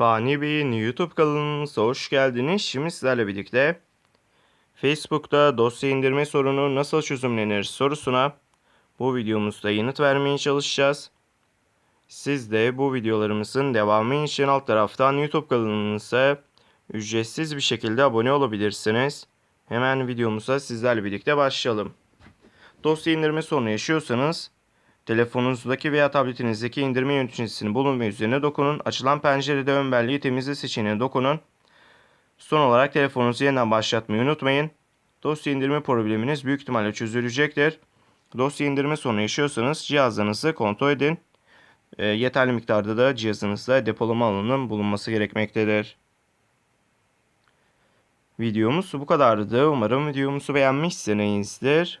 Fani Bey'in YouTube kanalımıza hoş geldiniz. Şimdi sizlerle birlikte Facebook'ta dosya indirme sorunu nasıl çözümlenir sorusuna bu videomuzda yanıt vermeye çalışacağız. Siz de bu videolarımızın devamı için alt taraftan YouTube kanalımıza ücretsiz bir şekilde abone olabilirsiniz. Hemen videomuza sizlerle birlikte başlayalım. Dosya indirme sorunu yaşıyorsanız Telefonunuzdaki veya tabletinizdeki indirme yöneticisini bulun ve üzerine dokunun. Açılan pencerede ön belleği temizle seçeneğine dokunun. Son olarak telefonunuzu yeniden başlatmayı unutmayın. Dosya indirme probleminiz büyük ihtimalle çözülecektir. Dosya indirme sorunu yaşıyorsanız cihazlarınızı kontrol edin. E, yeterli miktarda da cihazınızda depolama alanının bulunması gerekmektedir. Videomuz bu kadardı. Umarım videomuzu beğenmişsinizdir.